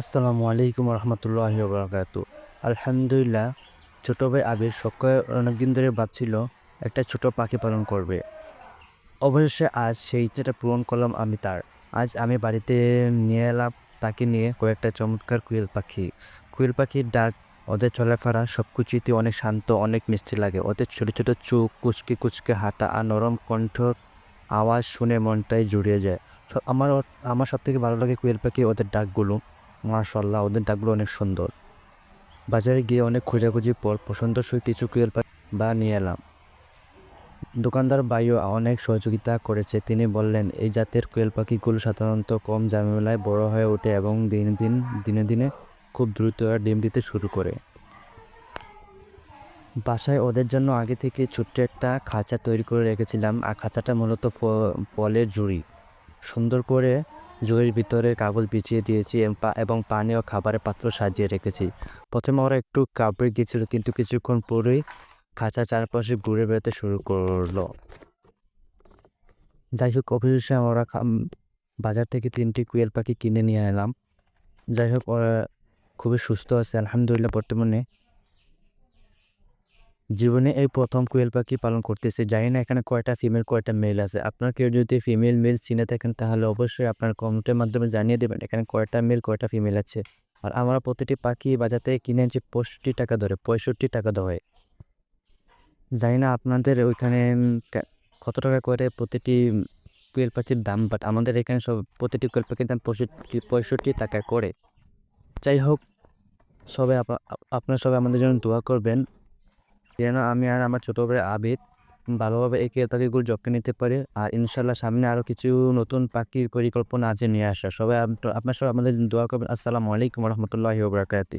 আসসালামু আলাইকুম রহমতুল্লাহ বরকাত আলহামদুলিল্লাহ, ছোটো ভাই আবির সকালে অনেকদিন ধরে ভাবছিল একটা ছোট পাখি পালন করবে। অবশেষে আজ সেই ইচ্ছাটা পূরণ করলাম আমি তার। আজ আমি বাড়িতে নিয়ে এলাম তাকে নিয়ে কয়েকটা চমৎকার কুয়েল পাখি। কুয়েল পাখির ডাক, ওদের চলাফেরা সব কিছুতে অনেক শান্ত, অনেক মিষ্টি লাগে। ওদের ছোটো ছোটো চোখ, কুচকে কুচকে হাঁটা আর নরম কণ্ঠ আওয়াজ শুনে মনটাই জুড়িয়ে যায়। আমার আমার সব থেকে ভালো লাগে কুয়েল পাখি ওদের ডাকগুলো। মাশাল্লাহ ওদের ডাকগুলো অনেক সুন্দর। বাজারে গিয়ে অনেক খোঁজাখুঁজির পর পছন্দসই কিছু কুয়েল বা নিয়ে এলাম। দোকানদার ভাইও অনেক সহযোগিতা করেছে। তিনি বললেন, এই জাতের কোয়েল পাখিগুলো সাধারণত কম ঝামেলায় বড় হয়ে ওঠে এবং দিন দিন, দিনে দিনে খুব দ্রুত ডিম দিতে শুরু করে। বাসায় ওদের জন্য আগে থেকে ছোট্ট একটা খাঁচা তৈরি করে রেখেছিলাম। আর খাঁচাটা মূলত ফলের জুড়ি সুন্দর করে জুড়ির ভিতরে কাগজ বিছিয়ে দিয়েছি এবং পানি ও খাবারের পাত্র সাজিয়ে রেখেছি। প্রথমে ওরা একটু কাপড়ে গিয়েছিল, কিন্তু কিছুক্ষণ পরেই খাঁচা চারপাশে ঘুরে বেড়াতে শুরু করল। যাই হোক অবশেষে আমরা বাজার থেকে তিনটি কুয়েল পাখি কিনে নিয়ে এলাম। যাই হোক, ওরা খুবই সুস্থ আছে, আলহামদুলিল্লাহ, বর্তমানে জীবনে এই প্রথম কুয়েল পাখি পালন করতেছে। জানি না এখানে কয়টা ফিমেল, কয়টা মেল আছে। আপনার কেউ যদি ফিমেল, মেল চিনে থাকেন, তাহলে অবশ্যই আপনার কমেন্টের মাধ্যমে জানিয়ে দেবেন এখানে কয়টা মেল, কয়টা ফিমেল আছে। আর আমরা প্রতিটি পাখি বাজার থেকে কিনে আনছি পঁয়ষট্টি টাকা ধরে, পঁয়ষট্টি টাকা ধরে। জানি না আপনাদের ওইখানে কত টাকা করে প্রতিটি কুয়েল পাখির দাম বাট আমাদের এখানে সব প্রতিটি কুয়েল পাখির দাম পঁয়ষট্টি পঁয়ষট্টি টাকা করে। যাই হোক, সবাই আপ- আপনারা সবাই আমাদের জন্য দোয়া করবেন। যেন আমি আর আমার ছোটো ভাই আবির ভালোভাবে এই পাখিগুলো যত্ন নিতে পারি আর ইনশাল্লাহ সামনে আরও কিছু নতুন পাখির পরিকল্পনা আছে নিয়ে আসা সবাই আপনার সবাই আমাদের দোয়া করবেন। আসসালামু আলাইকুম রহমতুল্লাহি ওবরাকাতি